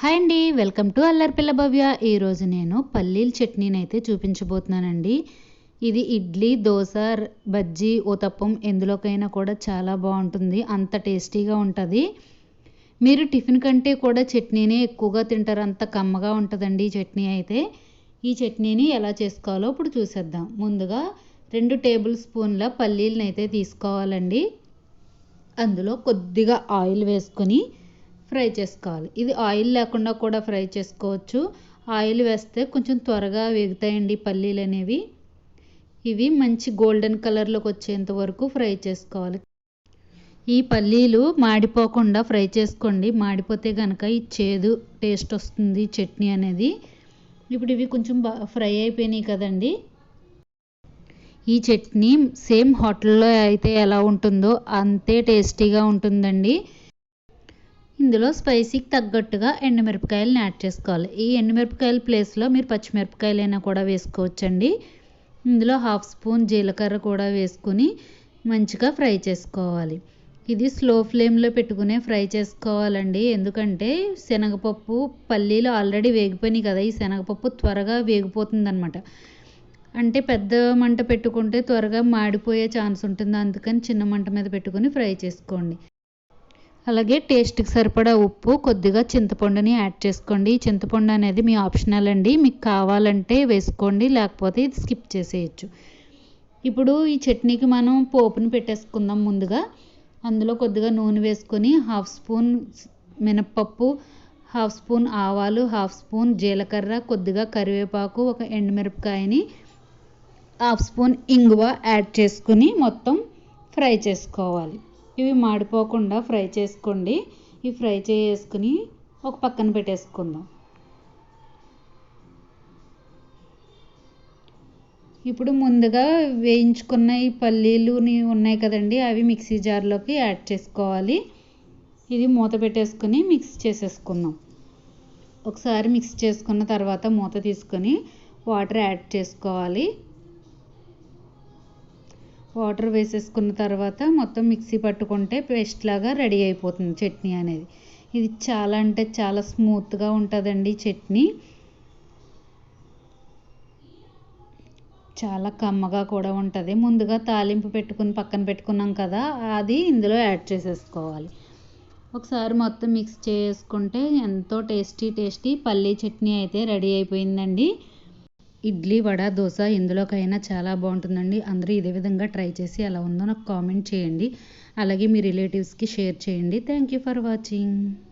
Hi అండి welcome to అల్లరిపిల్ల భవ్య. ఈరోజు నేను పల్లీల చట్నీని అయితే చూపించబోతున్నానండి. ఇది ఇడ్లీ దోశ బజ్జీ ఊతప్పం ఎందులోకైనా కూడా చాలా బాగుంటుంది అంత టేస్టీగా ఉంటుంది. మీరు టిఫిన్ కంటే కూడా చట్నీనే ఎక్కువగా తింటారు అంత కమ్మగా ఉంటుందండి ఈ చట్నీ అయితే. ఈ చట్నీని ఎలా చేసుకోవాలో ఇప్పుడు చూసేద్దాం. ముందుగా రెండు టేబుల్ స్పూన్ల పల్లీలను అయితే తీసుకోవాలండి. అందులో కొద్దిగా ఆయిల్ వేసుకొని ఫ్రై చేసుకోవాలి. ఇది ఆయిల్ లేకుండా కూడా ఫ్రై చేసుకోవచ్చు. ఆయిల్ వేస్తే కొంచెం త్వరగా వేగుతాయండి పల్లీలు అనేవి. ఇవి మంచి గోల్డెన్ కలర్లోకి వచ్చేంత వరకు ఫ్రై చేసుకోవాలి. ఈ పల్లీలు మాడిపోకుండా ఫ్రై చేసుకోండి. మాడిపోతే కనుక ఈ చేదు టేస్ట్ వస్తుంది చట్నీ అనేది. ఇప్పుడు ఇవి కొంచెం బాగా ఫ్రై అయిపోయినాయి కదండి. ఈ చట్నీ సేమ్ హోటల్లో అయితే ఎలా ఉంటుందో అంతే టేస్టీగా ఉంటుందండి. ఇందులో స్పైసీకి తగ్గట్టుగా ఎండుమిరపకాయలను యాడ్ చేసుకోవాలి. ఈ ఎండుమిరపకాయల ప్లేస్లో మీరు పచ్చిమిరపకాయలైనా కూడా వేసుకోవచ్చండి. ఇందులో హాఫ్ స్పూన్ జీలకర్ర కూడా వేసుకుని మంచిగా ఫ్రై చేసుకోవాలి. ఇది స్లో ఫ్లేమ్లో పెట్టుకునే ఫ్రై చేసుకోవాలండి. ఎందుకంటే శనగపప్పు పల్లీలు ఆల్రెడీ వేగిపోయినాయి కదా ఈ శనగపప్పు త్వరగా వేగిపోతుంది అనమాట అంటే పెద్ద మంట పెట్టుకుంటే త్వరగా మాడిపోయే ఛాన్స్ ఉంటుంది. అందుకని చిన్న మంట మీద పెట్టుకుని ఫ్రై చేసుకోండి. అలాగే టేస్ట్కి సరిపడా ఉప్పు కొద్దిగా చింతపండుని యాడ్ చేసుకోండి. ఈ చింతపండు అనేది మీ ఆప్షనల్ అండి. మీకు కావాలంటే వేసుకోండి లేకపోతే ఇది స్కిప్ చేసేయచ్చు. ఇప్పుడు ఈ చట్నీకి మనం పోపుని పెట్టేసుకుందాం ముందుగా. అందులో కొద్దిగా నూనె వేసుకొని హాఫ్ స్పూన్ మినప్పప్పు హాఫ్ స్పూన్ ఆవాలు హాఫ్ స్పూన్ జీలకర్ర కొద్దిగా కరివేపాకు ఒక ఎండుమిరపకాయని హాఫ్ స్పూన్ ఇంగువ యాడ్ చేసుకుని మొత్తం ఫ్రై చేసుకోవాలి. ఇవి మాడిపోకుండా ఫ్రై చేసుకోండి. ఇవి ఫ్రై చేసుకుని ఒక పక్కన పెట్టేసుకుందాం. ఇప్పుడు ముందుగా వేయించుకున్న ఈ పల్లీలు ఉన్నాయి కదండి అవి మిక్సీ జార్లోకి యాడ్ చేసుకోవాలి. ఇది మూత పెట్టేసుకుని మిక్స్ చేసేసుకుందాం. ఒకసారి మిక్స్ చేసుకున్న తర్వాత మూత తీసుకొని వాటర్ యాడ్ చేసుకోవాలి. వాటర్ వేసేసుకున్న తర్వాత మొత్తం మిక్సీ పట్టుకుంటే పేస్ట్ లాగా రెడీ అయిపోతుంది చట్నీ అనేది. ఇది చాలా అంటే చాలా స్మూత్గా ఉంటుందండి చట్నీ. చాలా కమ్మగా కూడా ఉంటుంది. ముందుగా తాలింపు పెట్టుకుని పక్కన పెట్టుకున్నాం కదా అది ఇందులో యాడ్ చేసేసుకోవాలి. ఒకసారి మొత్తం మిక్స్ చేసుకుంటే ఎంతో టేస్టీ టేస్టీ పల్లీ చట్నీ అయితే రెడీ అయిపోయిందండి. ఇడ్లీ వడ దోశ ఎందులోకైనా చాలా బాగుంటుందండి. అందరూ ఇదే విధంగా ట్రై చేసి ఎలా ఉందో నాకు కామెంట్ చేయండి. అలాగే మీ రిలేటివ్స్కి షేర్ చేయండి. Thank you for watching.